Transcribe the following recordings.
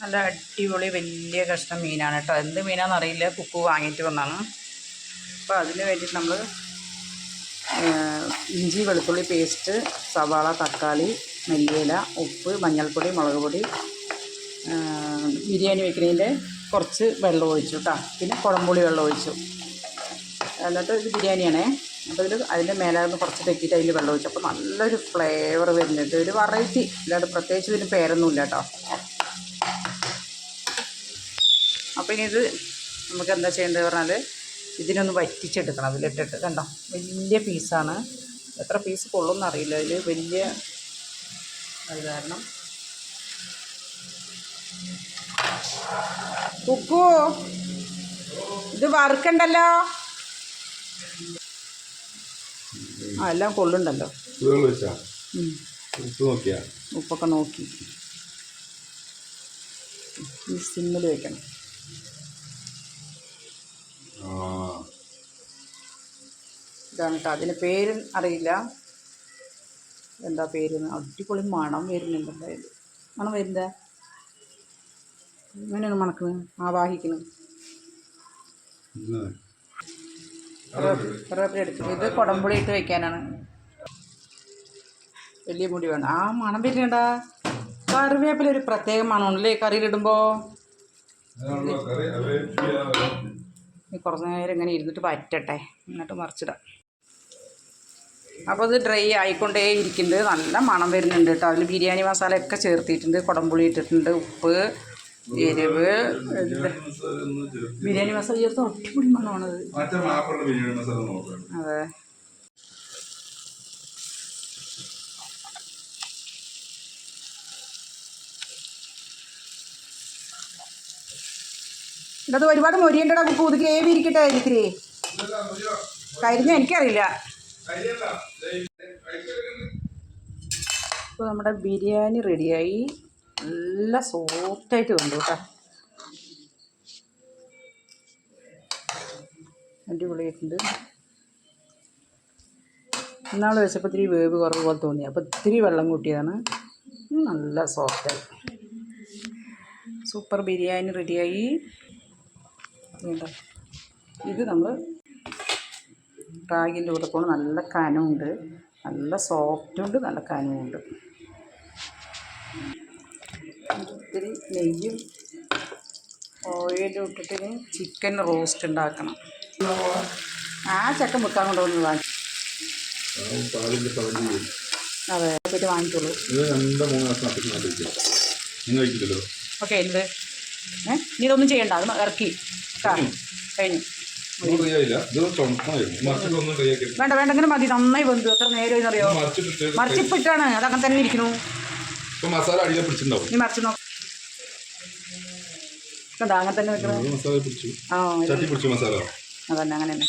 നല്ല അടിപൊളി വലിയ കഷ്ണം മീനാണ് കേട്ടോ. എന്ത് മീനാണെന്ന് അറിയില്ല. കുക്കു വാങ്ങിയിട്ട് വന്നാണ്. അപ്പോൾ അതിന് വേണ്ടിയിട്ട് നമ്മൾ ഇഞ്ചി വെളുത്തുള്ളി പേസ്റ്റ് സവാള തക്കാളി മല്ലിയില ഉപ്പ് മഞ്ഞൾപ്പൊടി മുളക് പൊടി ബിരിയാണി വെക്കുന്നതിന്റെ കുറച്ച് വെള്ളം ഒഴിച്ചു കേട്ടോ പിന്നെ കുടംപുളി വെള്ളം ഒഴിച്ചു. എന്നിട്ട് ഇത് ബിരിയാണിയാണേ. അപ്പോൾ ഇതിൽ അതിന്റെ മേലെ നിന്ന് കുറച്ച് തെറ്റിയിട്ട് അതിൽ വെള്ളം ഒഴിച്ചു. അപ്പോൾ നല്ലൊരു ഫ്ലേവർ വരുന്നുണ്ട്. ഒരു വെറൈറ്റി അല്ലാണ്ട് പ്രത്യേകിച്ച് ഇതിന് പേരൊന്നുമില്ല കേട്ടോ അപ്പോൾ ഇനി ഇത് നമുക്ക് എന്താ ചെയ്യേണ്ടത് പറഞ്ഞാൽ ഇതിനൊന്ന് വറ്റിച്ചെടുക്കണം അതിലിട്ടിട്ട് കണ്ടോ? വലിയ പീസാണ് എത്ര പീസ് കൊള്ളും എന്നറിയില്ല. അതിൽ വലിയ അത് കാരണം. കുക്കു ഇത് വറുക്കണ്ടല്ലോ? ആ എല്ലാം കൊള്ളുണ്ടല്ലോ. ഉപ്പ് ഉപ്പൊക്കെ നോക്കി. സിമ്മിൽ വെക്കണം. ഇതാണ് കേട്ടോ അതിന് പേര് അറിയില്ല. എന്താ പേര് അടിപൊളി മണം വരുന്നുണ്ട് എന്തായാലും. മണം വരുന്നത് എങ്ങനെയാണ് മണക്കുന്നത് ആവാഹിക്കുന്നത് ഇന്ന് കറിവേപ്പില എടുത്തു. ഇത് കുടംപുളി ഇട്ട് വെക്കാനാണ്. വലിയ മുടി വേണം. ആ മണം വരുന്നുണ്ടാ. കറിവേപ്പില ഒരു പ്രത്യേക മണമുണ്ടല്ലേ കറിയിലിടുമ്പോൾ കുറച്ച് നേരം ഇങ്ങനെ ഇരുന്നിട്ട് പറ്റട്ടെ എന്നിട്ട് മറിച്ചിടാം. അപ്പോൾ ഇത് ഡ്രൈ ആയിക്കൊണ്ടേ ഇരിക്കുന്നത് നല്ല മണം വരുന്നുണ്ട് കേട്ടോ അതിൽ ബിരിയാണി മസാല ഒക്കെ ചേർത്തിട്ടുണ്ട്. കുടംപുളി ഇട്ടിട്ടുണ്ട്. ഉപ്പ് എരിവ് ബിരിയാണി മസാല ചേർത്ത് അടിപൊളി മണമാണത് അതെ. ഇതത് ഒരുപാട് മൊരിയണ്ടടാ കുപ്പു ഇത് ഗ്രേവി ഇരിക്കട്ടെ ഇരിക്കേ കരിഞ്ഞ? എനിക്കറിയില്ല. ഇപ്പോൾ നമ്മുടെ ബിരിയാണി റെഡിയായി. നല്ല സോഫ്റ്റായിട്ട് വന്നു കേട്ടോ. അടിപൊളിയായിട്ടുണ്ട്. ഇന്നാൾ വെച്ചപ്പോൾ ഇത്തിരി വേവ് കുറവ് പോലെ തോന്നി. അപ്പോൾ ഇത്തിരി വെള്ളം കൂട്ടിയതാണ്. നല്ല സോഫ്റ്റായി സൂപ്പർ ബിരിയാണി റെഡിയായി. കണ്ടോ? ഇത് നമ്മൾ റാഗിന്റെ കൂടെ കൊണ്ട് നല്ല കനമുണ്ട് നല്ല സോഫ്റ്റ് ഉണ്ട് നല്ല കനമുണ്ട് ഇത്തിരി നെയ്യും ഓയിലും ഇട്ടിട്ട് ചിക്കൻ റോസ്റ്റ് ഉണ്ടാക്കണം. ആ ചക്ക മുക്കാൻ കൊണ്ട് വന്ന് വാങ്ങി. അതെ പറ്റി കഴിക്കില്ലല്ലോ ഓക്കെ എന്ത്? ഏ? നീ ഇതൊന്നും ചെയ്യണ്ട അത് ഇറക്കി. കഴിഞ്ഞു. വേണ്ട വേണ്ട ഇങ്ങനെ മതി. നന്നായി വെന്തു. എത്ര നേരം അറിയോ മറിച്ചിപ്പിട്ടാണ്. അതങ്ങനെ തന്നെ ഇരിക്കണു മസാല അടിയിലെ പിടിച്ചിട്ടുണ്ടാവും. നീ മറിച്ച് നോക്ക്. അങ്ങനെ തന്നെ അതന്നെ അങ്ങനെ തന്നെ.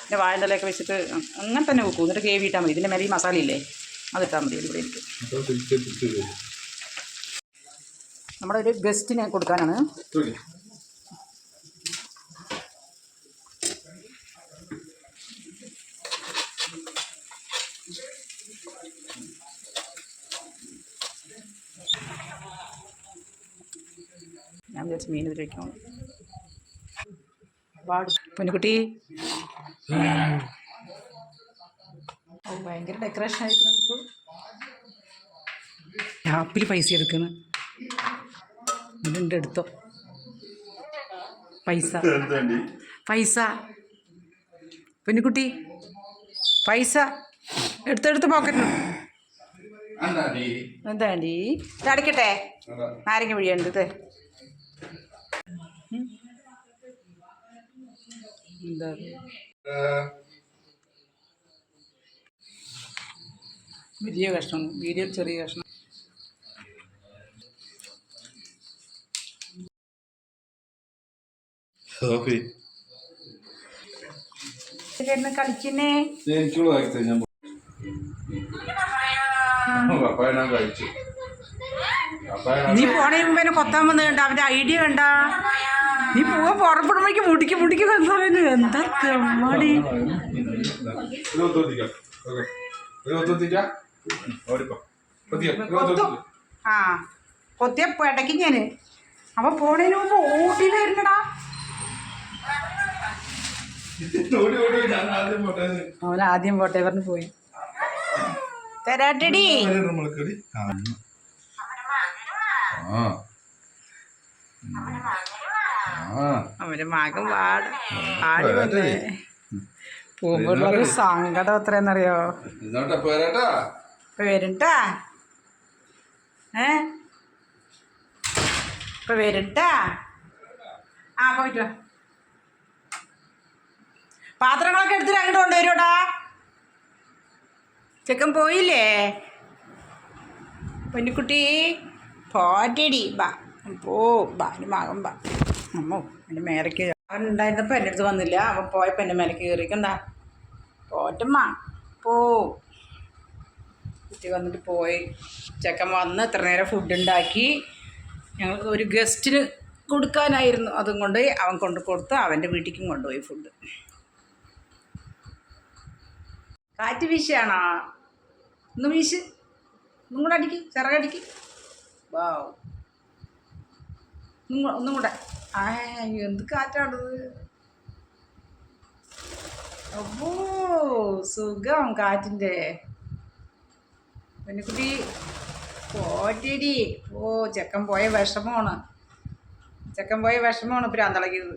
പിന്നെ വാഴന്തലയൊക്കെ വെച്ചിട്ട് അങ്ങനെ തന്നെ വെക്കും. എന്നിട്ട് കേവി ഇട്ടാൽ മതി. ഇതിന്റെ മേലെ ഈ മസാല ഇല്ലേ? അത് അതിട്ടാൽ മതി. ഇവിടെ തരും. നമ്മുടെ ഒരു ഗസ്റ്റിനെ കൊടുക്കാനാണ്. ഞാൻ വിചാരിച്ചു മീൻ ഇതിലേക്ക് പോകണം പൊന്നുകുട്ടി. ഓ ഭയങ്കര ഡെക്കറേഷൻ ആയിരിക്കും നമുക്ക്. ആപ്പിൽ പൈസ എടുക്കുന്നു. ഇതുണ്ട് എടുത്തോ. പൈസ. പൈസ. പൊന്നുകുട്ടി. പൈസ. എടുത്തെടുത്ത് പോക്കറ്റ്. എന്താണ്ടി? അടയ്ക്കട്ടെ. നാരങ്ങ പിഴിയുണ്ട് ഇത് ഉം. എന്താ വലിയ കഷ്ണം മീഡിയം ചെറിയ കഷ്ണം. സോഫി കളിക്കുന്നേ? എനിക്കുള്ള ഞാൻ നീ പോണേ മുമ്പ് കൊത്താൻ വന്നിട്ടുണ്ട് കണ്ട അവന്റെ ഐഡിയ കണ്ട? നീ പോവാ പുറപ്പെടുമ്പോഴേക്ക് മുടിക്ക് മുടിക്ക് എന്താ എന്താ കമ്മടി ആ കൊത്തിയ പെടക്കി ഞാൻ. അപ്പൊ പോണേന് മുമ്പ് ഓടി പോട്ടെ അവൻ ആദ്യം പോട്ടെ പറഞ്ഞ് പോയി. തരാട്ടടി. ആ. അവന്റെ മകൻ പാട് പാടി വന്നേ പോകുമ്പോഴുള്ളൊരു സങ്കടം എത്രയെന്നറിയോ ഇപ്പൊ വരുണ്ടാ ഏ? ഇപ്പൊ വരട്ടാ. ആ പോയിട്ട് പാത്രങ്ങളൊക്കെ എടുത്തിട്ട് അങ്ങോട്ട് കൊണ്ടുവരൂടാ ചെക്കൻ പോയില്ലേ? പൊന്നിക്കുട്ടി പോറ്റടി ബാ. പോ ബാ മകൻ ബാ അമ്മോ എന്റെ മേലേക്ക് ഉണ്ടായിരുന്നപ്പോൾ എന്റെ അടുത്ത് വന്നില്ല. അവൻ പോയപ്പോൾ എന്റെ മേലേക്ക് കയറിക്കണ്ടാ പോറ്റമ്മ പോ. കുട്ടി വന്നിട്ട് പോയി. ചെക്കൻ വന്ന് ഇത്ര നേരം ഫുഡ് ഉണ്ടാക്കി. ഞങ്ങൾ ഒരു ഗസ്റ്റിന് കൊടുക്കാനായിരുന്നു. അതും കൊണ്ട് അവൻ കൊണ്ട് കൊടുത്ത് അവന്റെ വീട്ടിലേക്കും കൊണ്ടുപോയി ഫുഡ് കാറ്റ് വീശാണോ ഒന്ന് വീശ്. ഒന്നും കൂടെ അടിക്ക്. ചിറകടിക്ക്. വാവ് ഒന്നും കൂടെ. ആ എന്ത് കാറ്റാണത്? അപ്പോ സുഖം കാറ്റിന്റെ. പെണ്ണുക്കുട്ടി പോറ്റടി ഓ ചെക്കൻ പോയ വിഷമമാണ്. ചെക്കൻ പോയ വിഷമമാണ് പ്രാന്തളക്കിയത്